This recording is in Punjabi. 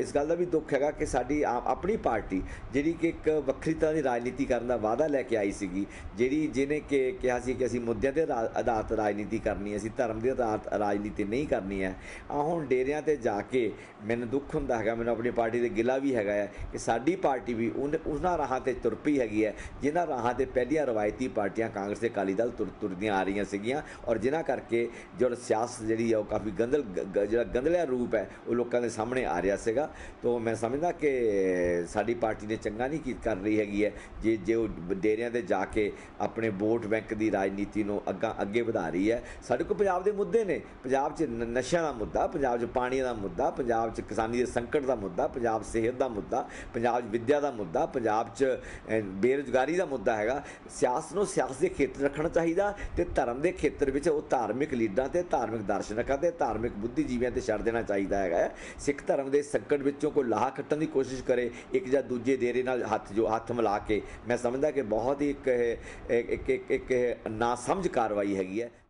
ਇਸ ਗੱਲ ਦਾ ਵੀ ਦੁੱਖ ਹੈਗਾ ਕਿ ਸਾਡੀ ਆ- ਆਪਣੀ ਪਾਰਟੀ ਜਿਹੜੀ ਕਿ ਇੱਕ ਵੱਖਰੀ ਤਰ੍ਹਾਂ ਦੀ ਰਾਜਨੀਤੀ ਕਰਨ ਦਾ ਵਾਅਦਾ ਲੈ ਕੇ ਆਈ ਸੀਗੀ, ਜਿਹੜੀ ਜਿਹਨੇ ਕਿ ਕਿਹਾ ਸੀ ਕਿ ਅਸੀਂ ਮੁੱਦਿਆਂ ਦੇ ਰਾ- ਆਧਾਰਿਤ ਰਾਜਨੀਤੀ ਕਰਨੀ ਹੈ, ਅਸੀਂ ਧਰਮ ਦੇ ਆਧਾਰਿਤ ਰਾਜਨੀਤੀ ਨਹੀਂ ਕਰਨੀ ਹੈ ਆ ਹੁਣ ਡੇਰਿਆਂ ਤੇ ਜਾ ਕੇ ਮੈਨੂੰ ਦੁੱਖ ਹੁੰਦਾ ਹੈਗਾ, ਮੈਨੂੰ ਆਪਣੀ ਪਾਰਟੀ ਦੇ ਗਿਲਾ ਵੀ ਹੈਗਾ ਹੈ ਕਿ ਸਾਡੀ ਪਾਰਟੀ ਵੀ ਉਨ- ਉਹਨਾਂ ਰਾਹਾਂ ਤੇ ਤੁਰ ਪਈ ਹੈਗੀ ਹੈ, ਜਿਨ੍ਹਾਂ ਰਾਹਾਂ ਤੇ ਪਹਿਲੀਆਂ ਰਵਾਇਤੀ ਪਾਰਟੀਆਂ ਕਾਂਗਰਸ ਤੇ ਅਕਾਲੀ ਦਲ ਤੁਰ, ਤੁਰਦੀਆਂ ਆ ਰਹੀਆਂ ਸੀਗੀਆਂ, ਔਰ ਜਿਨ੍ਹਾਂ ਕਰਕੇ ਜੋ ਸਿਆਸਤ ਜਿਹੜੀ ਆ ਉਹ ਕਾਫੀ ਗੰਦਲ, ਗ- ਗ- ਜਿਹੜਾ ਗੰਦਲਿਆ ਰੂਪ ਹੈ, ਉਹ ਲੋਕਾਂ ਦੇ ਸਾਹਮਣੇ ਆ ਰਿਹਾ ਸੀਗਾ ਤੋਂ ਮੈਂ ਸਮਝਦਾ ਕਿ ਸਾਡੀ ਪਾਰਟੀ ਨੇ ਚੰਗਾ ਨਹੀਂ ਕੀ ਕਰ ਰਹੀ ਹੈਗੀ ਹੈ। ਜੇ ਜੇ ਉਹ ਡੇਰਿਆਂ ਤੇ ਜਾ ਕੇ ਆਪਣੇ ਵੋਟ ਬੈਂਕ ਦੀ ਰਾਜਨੀਤੀ ਨੂੰ ਅੱਗਾ ਅੱਗੇ ਵਧਾ ਰਹੀ ਹੈ ਸਾਡੇ ਕੋਲ ਪੰਜਾਬ ਦੇ ਮੁੱਦੇ ਨੇ। ਪੰਜਾਬ 'ਚ ਨਸ਼ਿਆਂ ਦਾ ਮੁੱਦਾ ਪੰਜਾਬ 'ਚ ਪਾਣੀ ਦਾ ਮੁੱਦਾ ਪੰਜਾਬ 'ਚ ਕਿਸਾਨੀ ਦੇ ਸੰਕਟ ਦਾ ਮੁੱਦਾ ਪੰਜਾਬ ਸਿਹਤ ਦਾ ਮੁੱਦਾ ਪੰਜਾਬ 'ਚ ਵਿੱਦਿਆ ਦਾ ਮੁੱਦਾ ਪੰਜਾਬ 'ਚ ਅਹ, ਬੇਰੁਜ਼ਗਾਰੀ ਦਾ ਮੁੱਦਾ ਹੈਗਾ। ਸਿਆਸਤ ਨੂੰ ਸਿਆਸਤ ਦੇ ਖੇਤਰ ਰੱਖਣਾ ਚਾਹੀਦਾ ਤੇ ਧਰਮ ਦੇ ਖੇਤਰ ਵਿੱਚ ਉਹ ਧਾਰਮਿਕ ਲੀਡਰਾਂ ਤੇ ਧਾਰਮਿਕ ਦਰਸ਼ਨਕਾਂ ਤੇ ਧਾਰਮਿਕ ਬੁੱਧੀਜੀਵੀਆਂ ਤੇ ਛੱਡ ਦੇਣਾ ਚਾਹੀਦਾ ਹੈਗਾ। ਹੈ। ਸਿੱਖ ਧਰਮ ਦੇ ਸੰਕਟ ਵਿੱਚੋਂ ਕੋਈ ਲਾਹਾ ਕੱਟਣ ਦੀ ਕੋਸ਼ਿਸ਼ ਕਰੇ, ਇੱਕ ਜਾਂ ਦੂਜੇ ਦੇਰੇ ਨਾਲ ਹੱਥ ਜੋ ਹੱਥ ਮਿਲਾ ਕੇ, ਮੈਂ ਸਮਝਦਾ ਕਿ ਬਹੁਤ ਹੀ ਇੱਕ ਇੱਕ ਇੱਕ ਨਾ ਸਮਝ ਕਾਰਵਾਈ ਹੈਗੀ ਹੈ।